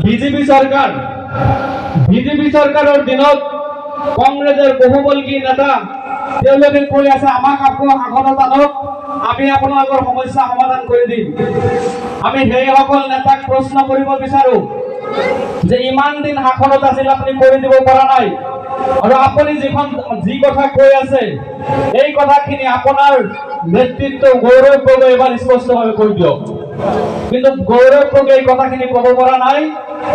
BJP চৰকাৰ BJP চৰকাৰৰ দিনত কংগ্ৰেছৰ বহুবল্কী নেতা, তেওঁলোকে কৈ আছে, আমাক আপোনাক আসনত আনক, আমি আপোনালোকৰ সমস্যা সমাধান কৰি দিম। আমি সেইসকল নেতাক প্ৰশ্ন কৰিব বিচাৰো যে ইমান দিন শাসনত আছিল, আপুনি কৰি দিব পৰা নাই। আৰু আপুনি যিখন, যি কথা কৈ আছে, এই কথাখিনি আপোনাৰ নেতৃত্ব গৌৰৱ গগৈ এবাৰ স্পষ্টভাৱে কৈ দিয়ক। কিন্তু গগৈ এই কথাখিনি ক'ব পৰা নাই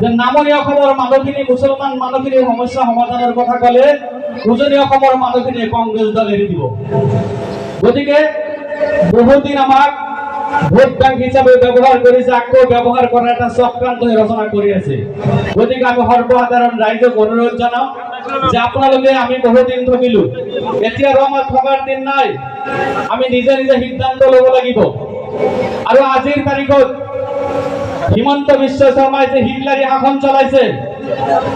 যে নামনি অসমৰ মানুহখিনি মুছলমান মানুহখিনিৰ সমস্যা সমাধানৰ কথা ক'লে উজনি অসমৰ মানুহখিনিয়ে কংগ্ৰেছ দল এৰি দিব। গতিকে বহুত দিন আমাক ভোট বেংক হিচাপে ব্যৱহাৰ কৰিছে, আকৌ ব্যৱহাৰ কৰাৰ এটা চক্ৰান্ত ৰচনা কৰি আছে। গতিকে আমি সৰ্বসাধাৰণ ৰাইজক অনুৰোধ জনাওঁ যে আপোনালোকে আমি বহুত দিন থাকিলো এতিয়া আমাৰ থকাৰ দিন নাই, আমি নিজে নিজে সিদ্ধান্ত ল'ব লাগিব। আৰু আজিৰ তাৰিখত হিমন্ত বিশ্ব শৰ্মাই যে হিটলাৰী শাসন চলাইছে,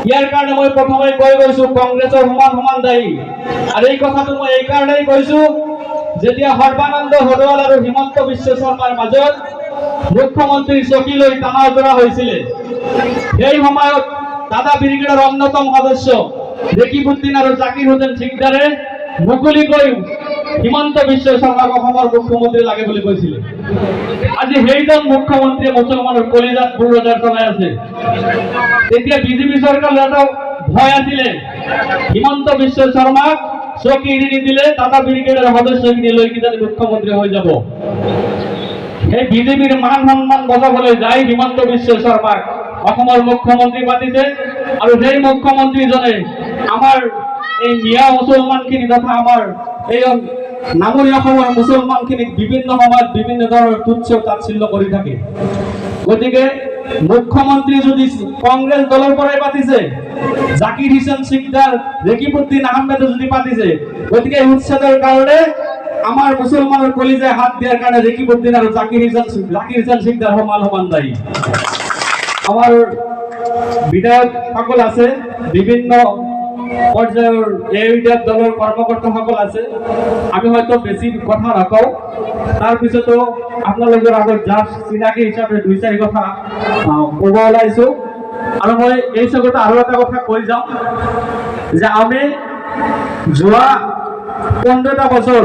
ইয়াৰ কাৰণে মই প্ৰথমে কৈ গৈছো, কংগ্ৰেছৰ সমান সমান দায়ী। আৰু এই কথাটো মই এই কাৰণেই কৈছো, যেতিয়া সৰ্বানন্দ সোণোৱাল আৰু হিমন্ত বিশ্ব শৰ্মাৰ মাজত মুখ্যমন্ত্ৰীৰ চকী লৈ টানা ওজৰা হৈছিলে, সেই সময়ত দাদা ব্ৰিগেডৰ অন্যতম সদস্য, ৰেকিবুদ্দিন আৰু জাকিৰ হুছেইন ঠিকদাৰে মুকলিকৈ হিমন্ত বিশ্ব শৰ্মাক অসমৰ মুখ্যমন্ত্ৰী লাগে বুলি কৈছিলে? আজি সেইজন মুখ্যমন্ত্ৰীয়ে মুছলমানৰ কলিজাত বুৰজাৰ চলাই আছে। তেতিয়া বিজেপি চৰকাৰৰ এটা ভয় আছিলে। হিমন্ত বিশ্ব শৰ্মাক চকী এৰি নিদিলে, টাটা ব্ৰিগেডৰ সদস্যখিনি লৈ কিজানি মুখ্যমন্ত্ৰী হৈ যাব। সেই বিজেপিৰ মান সন্মান বচাবলৈ যায় হিমন্ত বিশ্ব শৰ্মাক অসমৰ মুখ্যমন্ত্ৰী পাতিছে। আৰু সেই মুখ্যমন্ত্ৰীজনে আমাৰ এই মিয়া মুছলমানখিনি তথা আমাৰ এই নামনি অসমৰ মুছলমানখিনিক বিভিন্ন সময়ত বিভিন্ন ধৰণৰ তুচ্ছ তাচ্ছিল্য কৰি থাকে। গতিকে মুখ্যমন্ত্ৰী যদি কংগ্ৰেছ দলৰ পৰাই পাতিছে, জাকিৰ হুছেইন চিকদাৰ, ৰেকিবুদ্দিন আহমেদে যদি পাতিছে, গতিকে এই উচ্ছেদৰ কাৰণে আমাৰ মুছলমানৰ কলিজাই হাত দিয়াৰ কাৰণে ৰেকিবুদ্দিন আৰু জাকিৰ হুছেইন জাকিৰ হুছেইন চিকদাৰ সমান সমান দায়ী। আমাৰ বিধায়কসকল আছে, বিভিন্ন পৰ্যায়ৰ এ ইউডিএফ দলৰ কৰ্মকৰ্তাসকল আছে। আমি হয়তো বেছি কথা নকওঁ তাৰপিছতো আপোনালোকৰ আগত জাষ্ট চিনাকি হিচাপে দুই, চাৰি কথা ক'ব ওলাইছোঁ। আৰু মই এই চকতে আৰু এটা কথা কৈ যাওঁ যে আমি যোৱা পোন্ধৰটা বছৰ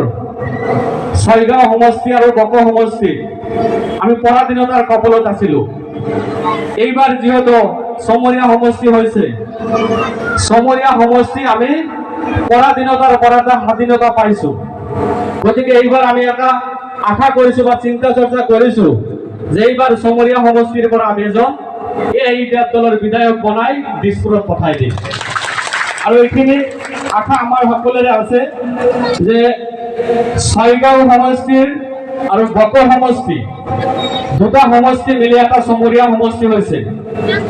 ছয়গাঁও সমষ্টি আৰু বক সমষ্টি, আমি পৰাধীনতাৰ কবলত আছিলোঁ। এইবাৰ যিহেতু চমৰীয়া সমষ্টি হৈছে। চমৰীয়া সমষ্টি আমি পৰাধীনতাৰ পৰা এটা স্বাধীনতা পাইছো। গতিকে এইবাৰ আমি এটা আশা কৰিছো বা চিন্তা চৰ্চা কৰিছো যে এইবাৰ চমৰীয়া সমষ্টিৰ পৰা আমি এজন এই দলৰ বিধায়ক বনাই দিছপুৰত পঠাই দিম। আৰু এইখিনি আশা আমাৰ সকলোৰে আছে যে ছয়গাঁও সমষ্টিৰ আৰু বক সমষ্টি। দুটা সমষ্টি মিলি এটা চমৰীয়া সমষ্টি হৈছে।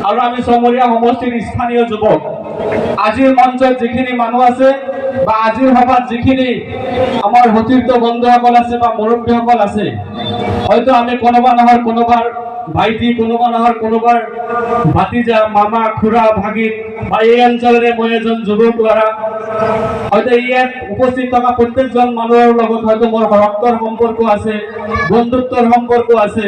আৰু আমি চমৰীয়া সমষ্টিৰ স্থানীয় যুৱক, আজিৰ মঞ্চত যিখিনি মানুহ আছে বা আজিৰ সভাত যিখিনি আমাৰ সতীৰ্থ বন্ধুসকল আছে বা মুৰব্বীসকল আছে, হয়তো আমি কোনোবা নহয় কোনোবাৰ ভাইটি কোনোবা নহয় কোনোবাৰ ভাতিজা, মামা, খুড়া ভাগিন বা এই অঞ্চলের মই এজন যুৱক ল'ৰা হয়তো ইয়াত উপস্থিত থকা প্ৰত্যেকজন মানুহৰ লগত হয়তো মোৰ ৰক্তৰ সম্পৰ্ক আছে বন্ধুত্বৰ সম্পৰ্ক আছে।